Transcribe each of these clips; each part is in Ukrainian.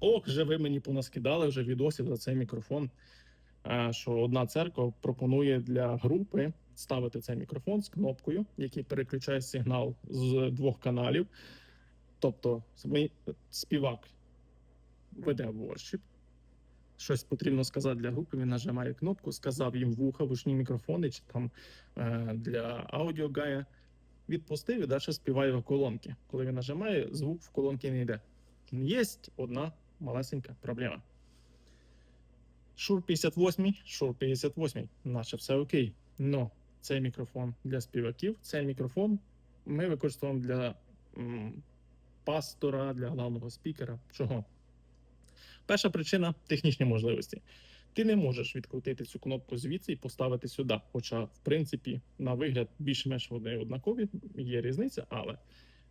Ох, же ви мені понаскидали вже відосів за цей мікрофон. е, Що одна церква пропонує для групи ставити цей мікрофон з кнопкою, який переключає сигнал з двох каналів. Тобто, співак веде воршіп, щось потрібно сказати для групи. Він нажимає кнопку, сказав їм в ухо, вушні мікрофони чи там е, для аудіогая. Відпустив і далі співає в колонки. Коли він нажимає, звук в колонки не йде. Є одна малесенька проблема. Шур 58, Шур 58, наче все окей. Но цей мікрофон для співаків, цей мікрофон ми використовуємо для м, пастора, для главного спікера. Чого? Перша причина технічні можливості. Ти не можеш відкрутити цю кнопку звідси і поставити сюди. Хоча, в принципі, на вигляд більш-менш вони однакові, є різниця, але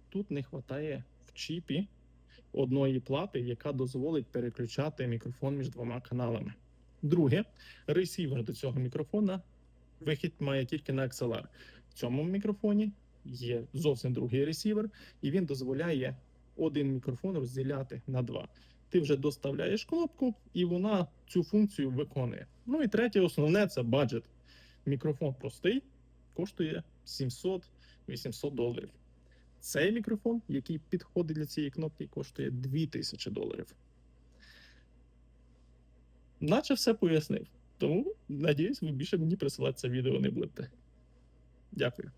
тут не вистачає в чіпі одної плати, яка дозволить переключати мікрофон між двома каналами. Друге, ресівер до цього мікрофона вихід має тільки на XLR. В цьому мікрофоні є зовсім другий ресівер, і він дозволяє один мікрофон розділяти на два. Ти вже доставляєш кнопку, і вона цю функцію виконує. Ну і третє, основне це баджет. Мікрофон простий, коштує 700-800 доларів. Цей мікрофон, який підходить для цієї кнопки, коштує 2000 доларів. Наче все пояснив. Тому, надіюсь, ви більше мені присилати це відео не будете. Дякую.